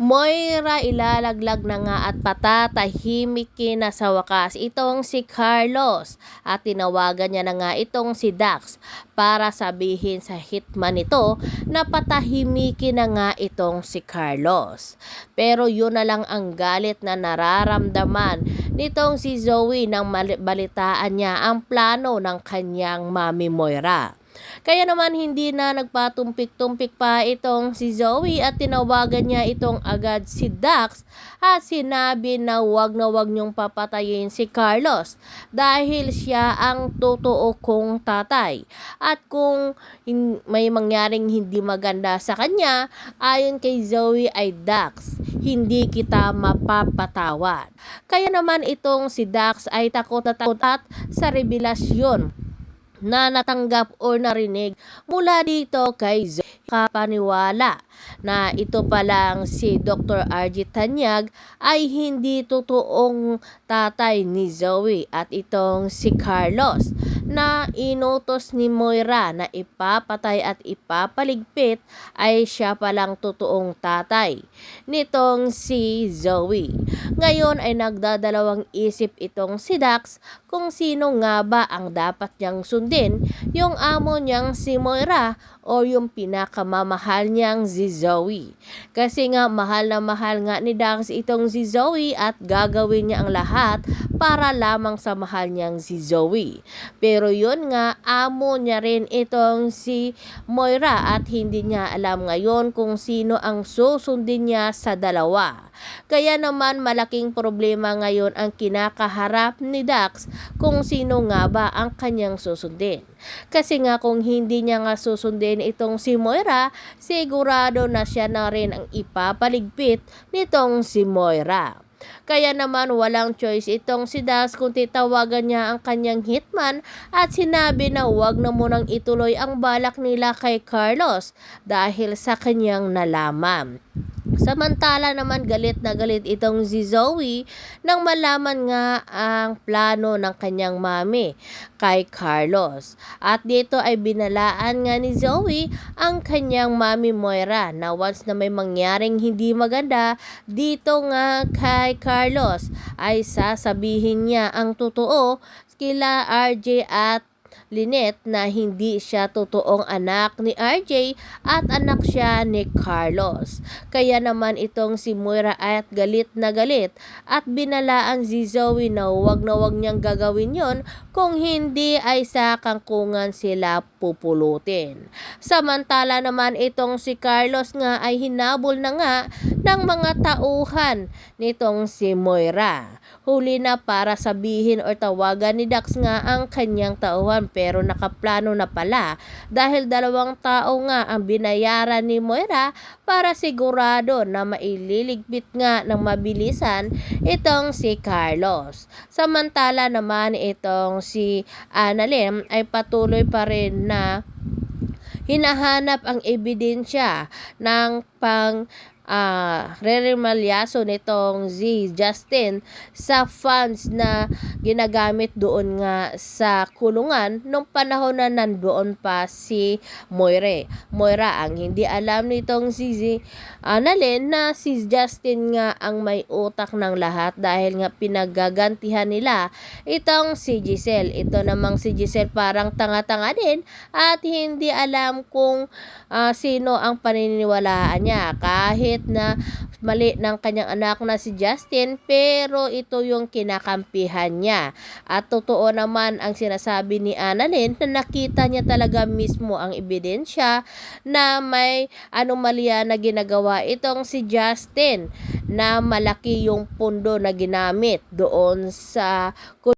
Moira ilalaglag na nga at patatahimikin na sa wakas itong si Carlos at tinawagan niya na nga itong si Dax para sabihin sa hitman nito na patahimikin na nga itong si Carlos. Pero yun na lang ang galit na nararamdaman nitong si Zoe nang balitaan niya ang plano ng kanyang mami Moira. Kaya naman hindi na nagpatumpik-tumpik pa itong si Zoe at tinawagan niya itong agad si Dax at sinabi na wag na wag niyong papatayin si Carlos dahil siya ang totoo kong tatay. At kung may mangyaring hindi maganda sa kanya, ayon kay Zoe ay Dax, hindi kita mapapatawad. Kaya naman itong si Dax ay takot na takot at sa revelasyon na natanggap o narinig mula dito kay Zoe Kapaniwala na ito palang si Dr. RG Tanyag ay hindi totoong tatay ni Zoe at itong si Carlos na inutos ni Moira na ipapatay at ipapaligpit ay siya palang totoong tatay nitong si Zoe. Ngayon ay nagdadalawang isip itong si Dax kung sino nga ba ang dapat niyang sundin, yung amo niyang si Moira o yung pinakamamahal niyang si Zoe. Kasi nga mahal na mahal nga ni Dax itong si Zoe at gagawin niya ang lahat para lamang sa mahal niyang si Zoe. Pero yun nga, amo niya rin itong si Moira at hindi niya alam ngayon kung sino ang susundin niya sa dalawa. Kaya naman malaking problema ngayon ang kinakaharap ni Dax kung sino nga ba ang kanyang susundin. Kasi nga kung hindi niya nga susundin itong si Moira, sigurado na siya na rin ang ipapaligpit nitong si Moira. Kaya naman walang choice itong si Dax kung titawagan niya ang kanyang hitman at sinabi na huwag na munang ituloy ang balak nila kay Carlos dahil sa kanyang nalaman. Samantala naman galit na galit itong si Zoe nang malaman nga ang plano ng kanyang mami kay Carlos. At dito ay binalaan nga ni Zoe ang kanyang mami Moira na once na may mangyaring hindi maganda dito nga kay Carlos ay sasabihin niya ang totoo kila RJ at Lynette na hindi siya totoong anak ni RJ at anak siya ni Carlos. Kaya naman itong si Moira at galit na galit at binalaan si Zoe na huwag na huwag niyang gagawin yon kung hindi ay sa kangkungan sila pupulutin. Samantala naman itong si Carlos nga ay hinabol na nga ng mga tauhan nitong si Moira. Huli na para sabihin o tawagan ni Dax nga ang kanyang tauhan pero nakaplano na pala dahil dalawang tao nga ang binayaran ni Moira para sigurado na maililigpit nga ng mabilisan itong si Carlos. Samantala naman itong si Annalyn ay patuloy pa rin na hinahanap ang ebidensya ng pang ah re-remalyaso nitong Z Justin sa funds na ginagamit doon nga sa kulungan nung panahon na nandoon pa si Moire. Moira ang hindi alam nitong si Z Annalyn na si Justin nga ang may utak ng lahat dahil nga pinagagantihan nila itong si Giselle. Ito namang si Giselle parang tanga-tanga din at hindi alam kung ah, sino ang paniniwalaan niya kahit na mali ng kanyang anak na si Justin pero ito yung kinakampihan niya. At totoo naman ang sinasabi ni Annalyn na nakita niya talaga mismo ang ebidensya na may anomalya na ginagawa itong si Justin na malaki yung pundo na ginamit doon sa